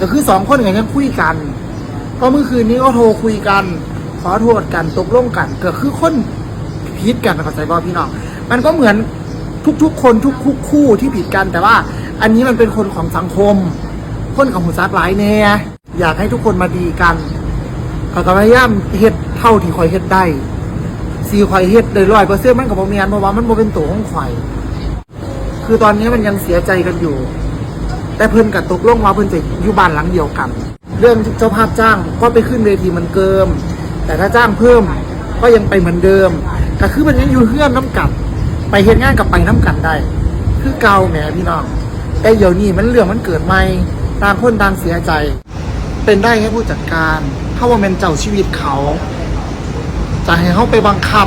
ก็คือสองคนกันยังคุยกัน ก็เมื่อคืนนี้ก็โทรคุยกัน ขอโทษกันตกลงกันก็คือคนผิดกันเข้าใจบ่พี่น้อง มันก็เหมือนทุกๆ คนทุกๆคู่ที่ผิดกันแต่ว่า อันนี้มันเป็นคนของสังคม คนของหูซักหลายแน่อยากให้ทุกคนมาดีกันก็พยายามเฮ็ดเท่าที่คอยเฮ็ดได้สีคอยเฮ็ดเลยร้อยเปอร์เซ็นต์มันกับโมเมียนเพราะว่ามันโมเป็นตัวของข่อย คือตอนนี้มันยังเสียใจกันอยู่ แต่เพิ่นกับตกลงว่าเพิ่นจะอยู่บ้านหลังเดียวกัน เรื่องเจ้าภาพจ้างก็ไปขึ้นเวทีเหมันเกิม แต่ถ้าจ้างเพิ่มก็ยังไปเหมือนเดิมก็คือมันยังอยู่เพื่อนน้ำกัด ไปเฮ็ดงานกับไปน้ำกันได้ คือเก่าแหมพี่น้องแต่เดี๋ยวนี้มันเรื่องมันเกิดใหม่ต่างคนต่างเสียใจ เป็นได้แค่ผู้จัดการถ้าว่าเป็นเจ้าชีวิตเขา จะให้เขาไปบังคับ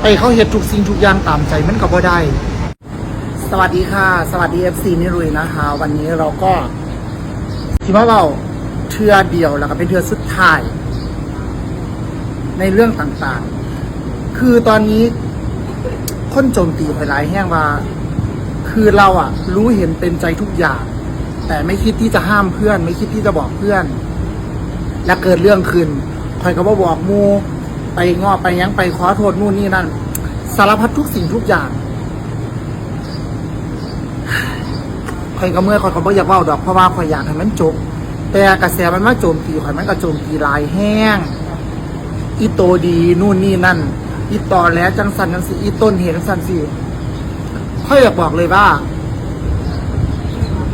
ไปเขาเฮ็ดทุกสิ่งทุกอย่างตามใจมันก็บ่ได้ สวัสดีค่ะ สวัสดี FC นิรุยนะคะ วันนี้เราก็คิดว่าเราเทือเดียวแล้วก็เป็นเทือสุดท้าย ในเรื่องต่างๆ คือตอนนี้คนโจมตีหลายแห้งว่า คือเราอะรู้เห็นเป็นใจทุกอย่าง แต่ไม่คิดที่จะห้ามเพื่อน ไม่คิดที่จะบอกเพื่อน และเกิดเรื่องขึ้นคอยก็บ่บอกมูไปงอไปยังไปขอโทษนู่นนี่นั่น สารพัดทุกสิ่งทุกอย่าง ข่อยก็เมื่อยข่อยก็บ่อยากเว้าดอกเพราะว่าข่อยอยากให้มันจบ แต่กระแสมันมาโจมตีข่อยมันก็โจมตีหลายแห้ง อีโตดีนู่นนี่นั่น อีต่อแล้วจังสันจังสิอีต้นเหตุจังสันสิข่อยอยากบอกเลยว่า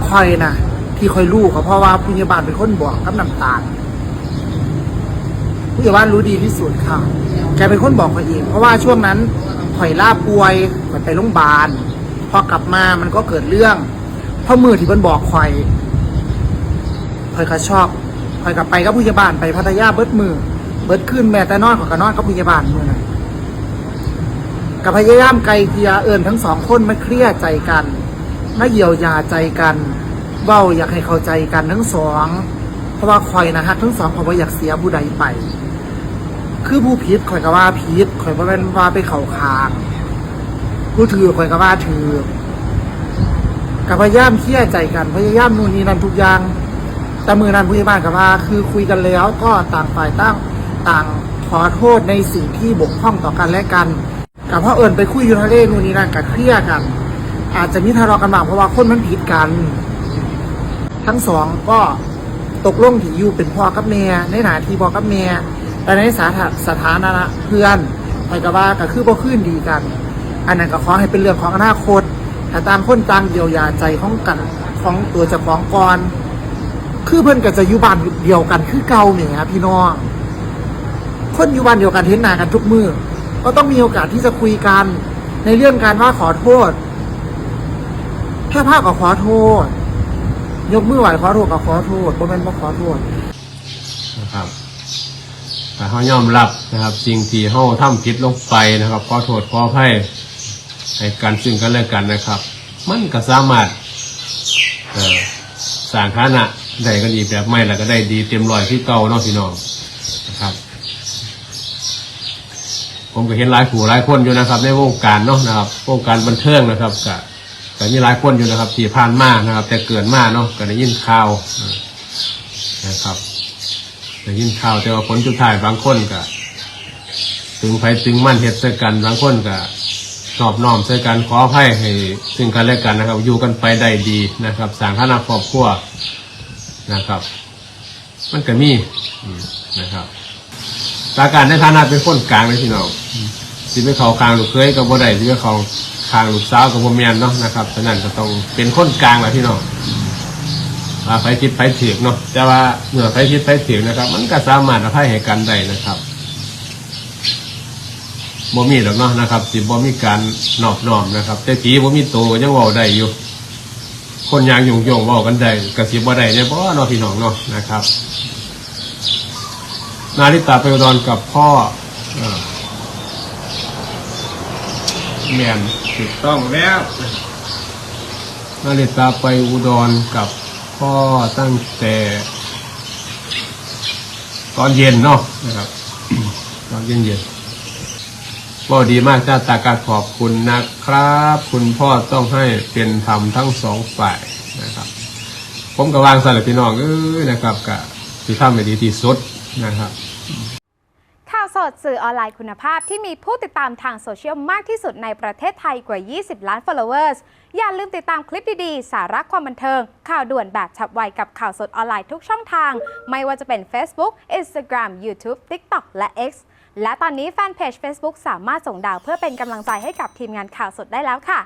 ข่อยน่ะที่ข่อยรู้ก็เพราะว่าผู้ใหญ่บ้านเป็นคนบอกกับน้ำตาลผู้ใหญ่บ้านรู้ดีที่สุดค่ะ แกเป็นคนบอกข่อยเอง เพราะว่าช่วงนั้นข่อยล่าป่วยข่อยไปโรงพยาบาล พอกลับมามันก็เกิดเรื่อง พราะมือที่มันบอกข่อยข่อยก็ชอบข่อยกับไปกับผู้ใหญ่บ้านไปพัทยาเบิดมือ เบิดขึ้นแม่แต่นอนขอยก็นอนกับผู้ใหญ่บ้านมือนั้นกับพยายามไกลเกลียเอิญทั้งสองคนมาเคลียร์ใจกันมาเยียวยาใจกันเว้าอยากให้เข้าใจกันทั้งสอง เพราะว่าข่อยนะฮะทั้งสองเขาบ่อยากเสียผู้ใดไป คือผู้ผิดข่อยก็ว่าผิดข่อยบ่แม่นว่าไปเข้าข้างผู้ถือข่อยก็ว่าถือ กับพยายามเคลียร์ใจกันพยายามนู่นนี่นั่นทุกอย่างแต่มือนั้นผู้ใหญ่บ้านกับว่า คือคุยกันแล้วก็ต่างฝ่ายต่างต่างขอโทษในสิ่งที่บกพร่องต่อกันและกันกับพ่อเอิญไปคุยยูทะเลนู่นนี่นั่นกับเคลียร์กัน อาจจะมีทะเลาะกันบ้างเพราะว่าคนมันผิดกัน ทั้งสองก็ตกลงที่อยู่เป็นพ่อกับแม่ในหนาที่พ่อกับแม่แต่ในสาถาสถานะเพื่อนไปกับว่าก็คือบ่คืนดีกัน อันนั้นก็ขอให้เป็นเรื่องของอนาคต แต่ต่างคนต่างเยียวยาใจของกันของตัวเจ้าของก่อนคือเพิ่อนก็จะอยู่บ้านเดียวกันคือเก่าเนี่ยพี่น้องคนอยู่บ้านเดียวกันเห็นหน้ากันทุกมือก็ต้องมีโอกาสที่จะคุยกัน ในเรื่องการว่าขอโทษแค่ภาพก็ขอโทษ ยกมือไหวขอโทษก็ขอโทษบ่แม่นบ่ขอโทษนะครับแต่เขายอมรับนะครับ สิ่งที่เขาทำผิดลงไปนะครับขอโทษขออภัย ให้กันซึ่งกันและกันนะครับ มันก็สามารถสร้างฐานะได้ก็ดีแบบไม่แล้วก็ได้ดีเต็มร้อยที่เก่าเนาะพี่น้องนะครับ ผมก็เห็นหลายผู้หลายคนอยู่นะครับ ในวงการเนาะนะครับวงการบันเทิงนะครับก็ก็มีหลายคนอยู่นะครับที่ผ่านมานะครับ แต่เกิดมาเนาะก็ได้ยินข่าวนะครับได้ยินข่าวแต่ว่าผลสุดท้ายบางคนก็ถึงไฟถึงมั่นเหตุสกันบางคนก็ นอบน้อมใส่กันขออภัยให้ซึ่งกันและกันนะครับ อยู่กันไปได้ดีนะครับสร้างฐานะครอบครัวนะครับ มันก็มีนะครับตาการในฐานะเป็นคนกลางเลยพี่น้องสิไปเขาคางลูกเคยกับบ่ได้สิไปเขาคางลูกสาวกับบ่แม่นเนาะนะครับฉะนั้นก็ต้องเป็นคนกลางแหละพี่น้องไฟคิดไฟถือกเนาะแต่ว่าเมื่อไฟคิดไฟถือกนะครับ มันก็สามารถอภัยให้กันได้นะครับ บ่มีหรอกเนาะนะครับ สิบ่มีการนอบน้อมนะครับแต่ผีบ่มีโตก็ยังเว้าได้อยู่ คนยางยงยงเว้ากันได้กระสิบ่ได้เนี่ยบ่เนาะพี่น้องเนาะนะครับ นาริตาไปอุดรกับพ่อแม่นถูกต้องแล้วนาริตาไปอุดรกับพ่อตั้งแต่ตอนเย็นเนาะนะครับ ตอนเย็นเย็น ก็ดีมากจ้าตาการขอบคุณนะครับ คุณพ่อต้องให้เป็นธรรมทั้งสองฝ่ายนะครับ ผมก็วางสารพี่น้องเอ้ยนะครับกะที่ทำให้ดีที่สุดนะครับข่าวสดสื่อออนไลน์คุณภาพที่มีผู้ติดตามทางโซเชียลมากที่สุดในประเทศไทยกว่า 20 ล้าน followers อย่าลืมติดตามคลิปดีๆ สาระความบันเทิง ข่าวด่วนแบบฉับไวกับข่าวสดออนไลน์ทุกช่องทาง ไม่ว่าจะเป็น Facebook Instagram YouTube TikTok และ X และตอนนี้แฟนเพจ Facebook สามารถส่งดาวเพื่อเป็นกำลังใจให้กับทีมงานข่าวสดได้แล้วค่ะ